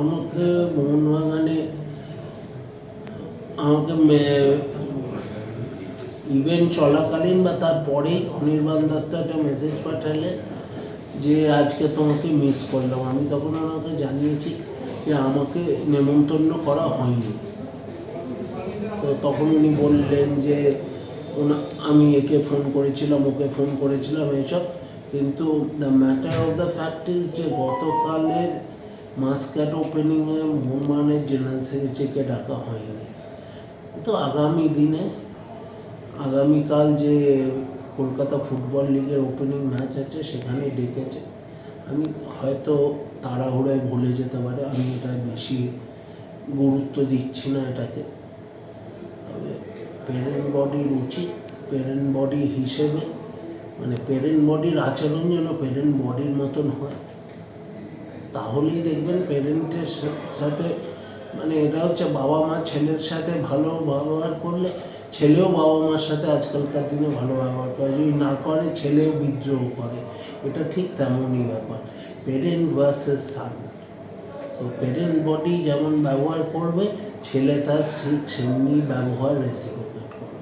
আমাকে মোহনবাগানে আমাকে ইভেন্ট চলাকালীন বা তারপরেই অনির্বাণ দত্ত একটা মেসেজ পাঠালেন যে আজকে তোমাকে মিস করলাম। আমি তখন ওনাকে জানিয়েছি যে আমাকে নেমন্তন্ন করা হয়নি। তো তখন উনি বললেন যে আমি একে ফোন করেছিলাম, ওকে ফোন করেছিলাম এইসব কিন্তু the matter of the fact is যে গতকালের মাস্কাট ওপেনিংয়ে মোহনবাগানের জেনারেল সেক্রেটারিকে ডাকা হয়নি তো আগামী দিনে আগামীকাল যে কলকাতা ফুটবল লিগের ওপেনিং ম্যাচ আছে সেখানে ডেকেছে আমি হয়তো তাড়াহুড়োয় ভুলে যেতে পারে আমি এটা বেশি গুরুত্ব দিচ্ছি না এটাকে তবে প্যারেন্ট বডির উচিত প্যারেন্ট বডি হিসেবে মানে প্যারেন্ট বডির আচরণ যেন প্যারেন্ট বডির মতন হয় তাহলেই দেখবেন প্যারেন্টের সাথে মানে এটা হচ্ছে বাবা মা ছেলের সাথে ভালো ব্যবহার করলে ছেলেও বাবা মার সাথে আজকালকার দিনে ভালো ব্যবহার করে। যদি না করে, ছেলেও বিদ্রোহ করে। এটা ঠিক তেমনই ব্যাপার। প্যারেন্ট ভার্সেস সান তো প্যারেন্ট বডি যেমন ব্যবহার করবে, ছেলে তার ঠিক সেমনি ব্যবহার রেসিপ্রোকেট করবে।